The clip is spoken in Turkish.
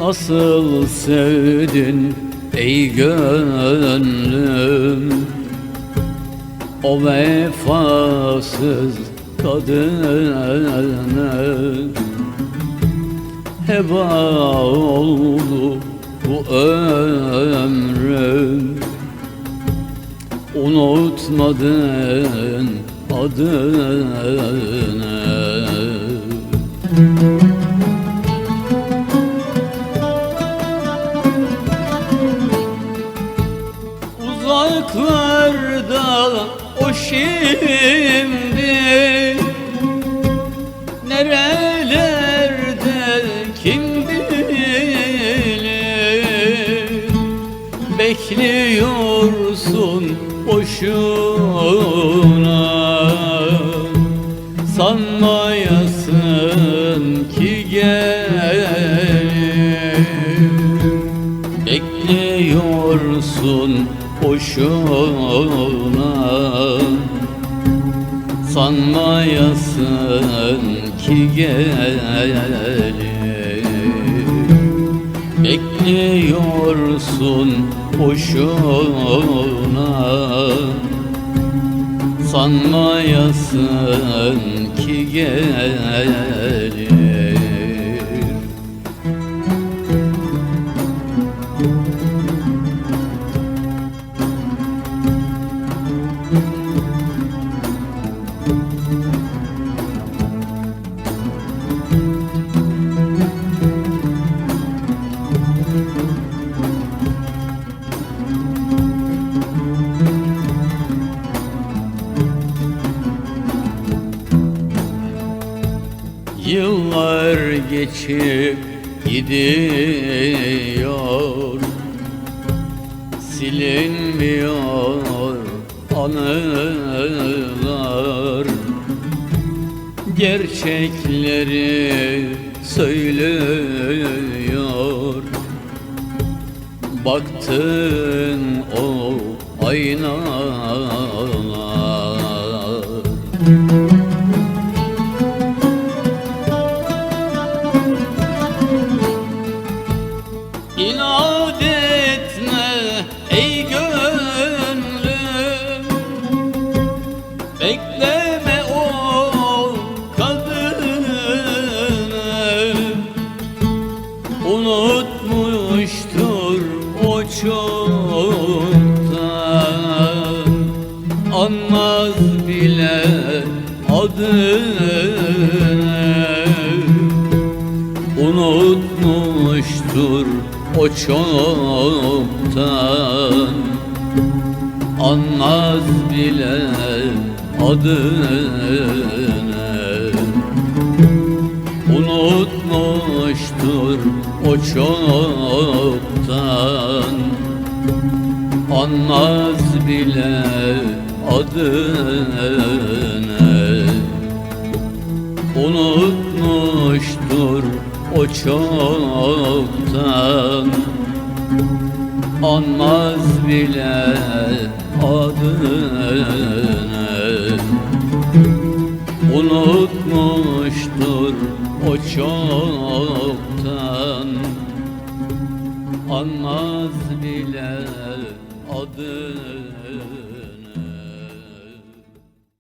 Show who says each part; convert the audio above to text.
Speaker 1: Nasıl sevdin ey gönlüm? O vefasız kadını Heba oldu bu ömrüm. Unutmadın adını Uzaklarda o şimdi Nerelerde kim bilir? Bekliyorsun boşuna Sanmayasın ki gelir. Bekliyorsun boşuna. Sanmayasın ki gelir Bekliyorsun boşuna. Sanmayasın ki gelir Yıllar geçip gidiyor. Silinmiyor anılar. Gerçekleri söylüyor. Baktın o aynalar çoktan Anmaz bile adını. Unutmuştur o çoktan. Anmaz bile adını. Unutmuştur o çoktan Anmaz bile adını. Unutmuştur o çoktan. Anmaz bile adını. Unutmuştur o çoktan. Anmaz bile adını